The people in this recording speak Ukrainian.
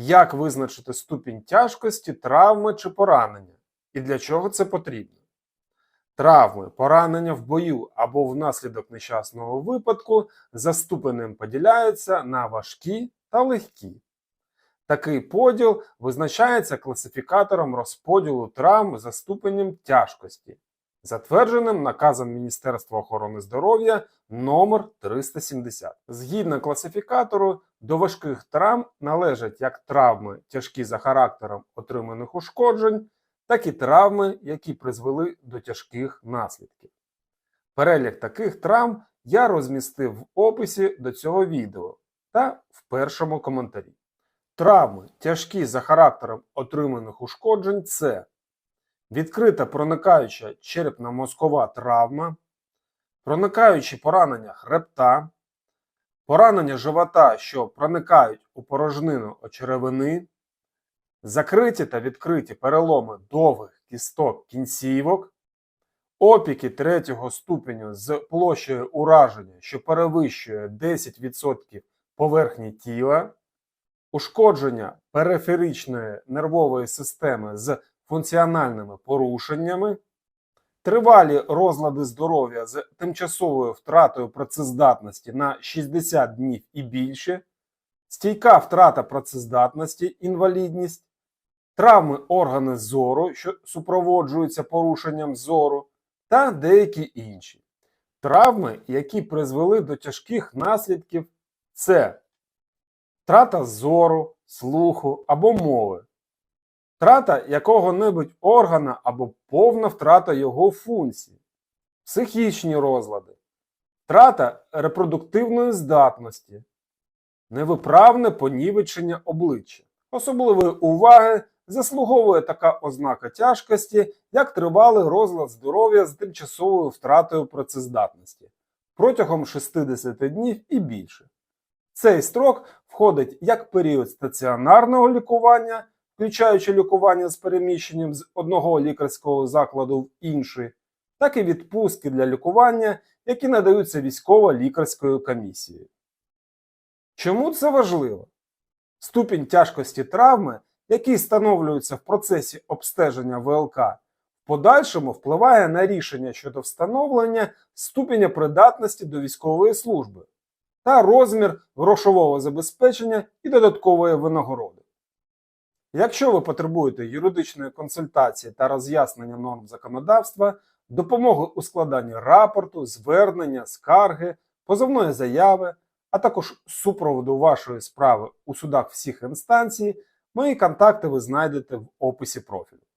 Як визначити ступінь тяжкості травми чи поранення? І для чого це потрібно? Травми, поранення в бою або внаслідок нещасного випадку за ступенем поділяються на важкі та легкі. Такий поділ визначається класифікатором розподілу травм за ступенем тяжкості, затвердженим наказом Міністерства охорони здоров'я номер 370. Згідно класифікатору, до важких травм належать як травми тяжкі за характером отриманих ушкоджень, так і травми, які призвели до тяжких наслідків. Перелік таких травм я розмістив в описі до цього відео та в першому коментарі. Травми, тяжкі за характером отриманих ушкоджень, це відкрита проникаюча черепно-мозкова травма, проникаючі поранення хребта, поранення живота, що проникають у порожнину очеревини, закриті та відкриті переломи довгих кісток кінцівок, опіки третього ступеню з площею ураження, що перевищує 10% поверхні тіла, ушкодження периферичної нервової системи з функціональними порушеннями, тривалі розлади здоров'я з тимчасовою втратою працездатності на 60 днів і більше, стійка втрата працездатності, інвалідність, травми органи зору, що супроводжуються порушенням зору, та деякі інші. Травми, які призвели до тяжких наслідків, це втрата зору, слуху або мови, втрата якого-небудь органа або повна втрата його функцій, психічні розлади, втрата репродуктивної здатності, невиправне понівечення обличчя. Особливої уваги заслуговує така ознака тяжкості, як тривалий розлад здоров'я з тимчасовою втратою працездатності протягом 60 днів і більше. Цей строк входить як період стаціонарного лікування, включаючи лікування з переміщенням з одного лікарського закладу в інший, так і відпустки для лікування, які надаються військово-лікарською комісією. Чому це важливо? Ступінь тяжкості травми, який встановлюється в процесі обстеження ВЛК, в подальшому впливає на рішення щодо встановлення ступеня придатності до військової служби та розмір грошового забезпечення і додаткової винагороди. Якщо ви потребуєте юридичної консультації та роз'яснення норм законодавства, допомоги у складанні рапорту, звернення, скарги, позовної заяви, а також супроводу вашої справи у судах всіх інстанцій, мої контакти ви знайдете в описі профілю.